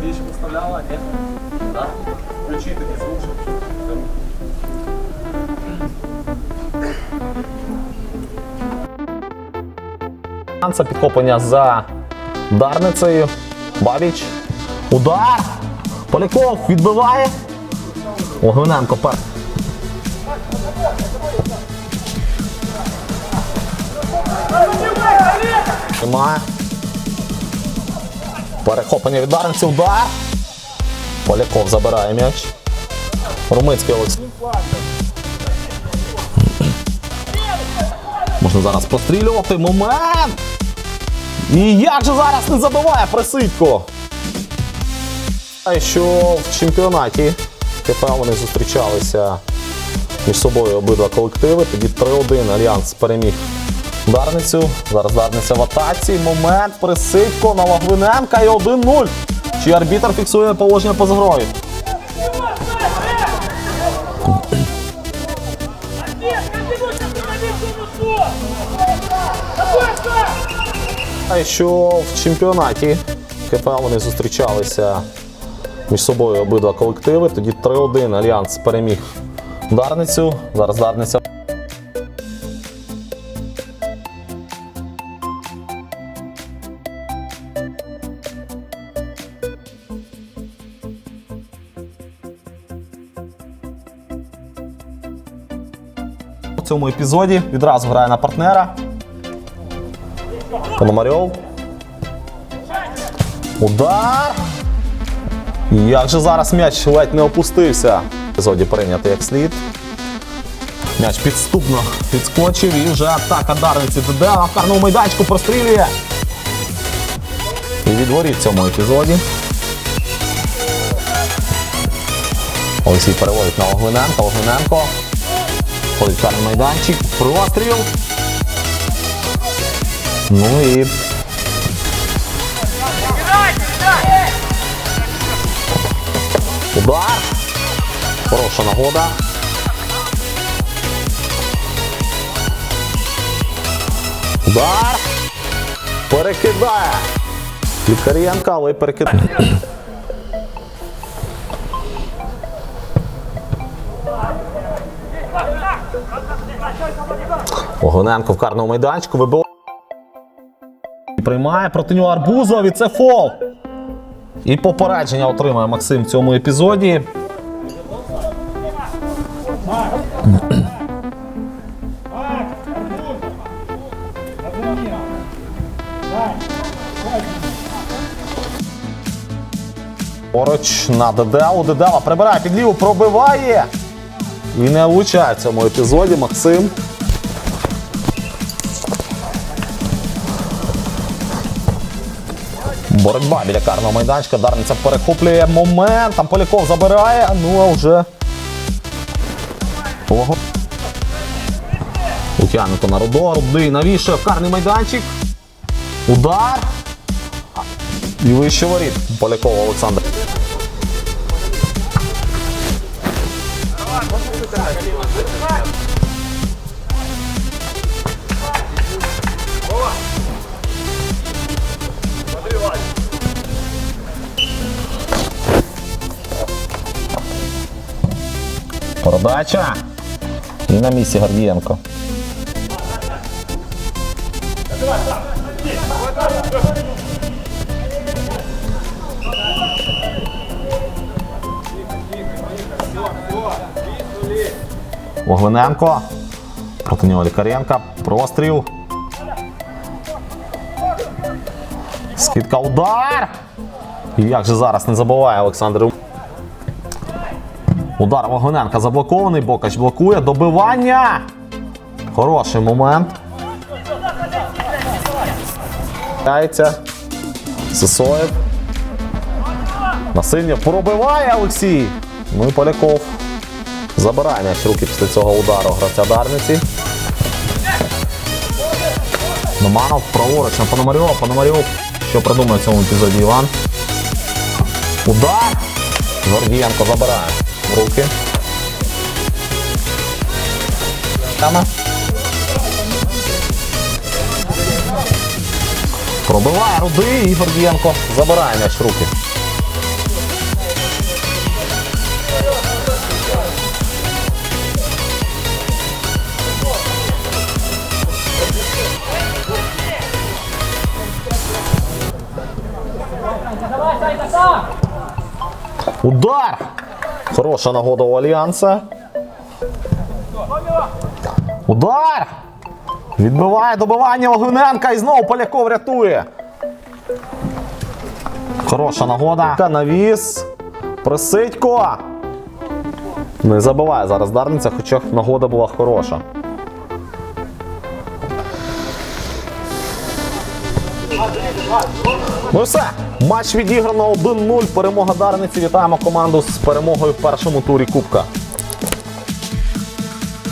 Більше поставляла, ні? Так? Включи такий звук, Це підхоплення за Дарницею. Бабіч. Удар! Поляков відбиває. Огненко пер. Тримає. Перехоплення від Дарниці. Удар. Поляков забирає м'яч. Румицький Олексій. Можна зараз пострілювати. Момент! І як же зараз не забиває Присидько? Що в чемпіонаті КП вони зустрічалися між собою обидва колективи. Тоді 3-1 Альянс переміг Дарницю. Зараз Дарниця в атаці. Момент Присидько на Лагвиненка і 1-0. Чи арбітр фіксує положення поза грою? Що в чемпіонаті КП вони зустрічалися між собою обидва колективи. Тоді 3-1 Альянс переміг Дарницю. Зараз Дарниця. У цьому епізоді відразу грає на партнера. Пономарьов. Удар. Як же зараз м'яч ледь не опустився. Епізоді прийнято як слід. М'яч підступно підскочив і вже атака Дарниці ДД. А в карному майданчику прострілює. І відворіт в цьому епізоді. Олексій переводить на Оглиненко. Оглиненко. Ходить карний майданчик. Простріл. Ну і Удар. Хороша нагода. Удар. Перекидає. Лікарєнка, але перекидає. Огоненко в карному майданчику вибиває. Приймає проти нього Арбузов і це фол. І попередження отримає Максим в цьому епізоді. Поруч на Дедеву. Дедева прибирає під ліву, пробиває. І не влучає в цьому епізоді Максим. Боротьба біля карного майданчика. Дарниця перехоплює момент. Там Поляков забирає. Ну а вже. Ого. Лук'яненко на Рудо. Рудий навішує карний майданчик. Удар. І вище воріт. Поляков Олександр. Передача. На місці Гордієнко. Вогвиненко. Проти нього Лікаренка. Простріл. Скидка удар. І як же зараз не забуває Олександр. Удар Вагоненка заблокований, Бокач блокує. Добивання. Хороший момент. Сисоєв. Насильно пробиває Олексій. Ну і Поляков. Забирає м'яч руки після цього удару гравця Дарниці. Номанов праворуч на Пономарьова. Пономарьов. Що придумає в цьому епізоді Іван? Удар! Гордієнко забирає руки. Тема. Пробиває рудий і Гордієнко забирає м'яч руки. Удар! Хороша нагода у Альянса. Удар! Відбиває добивання Огненка і знову Поляков рятує. Хороша нагода. Навіс. Присидько. Не забиває зараз Дарниця, хоча нагода була хороша. Ну все. Матч відіграно 1-0. Перемога Дарниці. Вітаємо команду з перемогою в першому турі Кубка.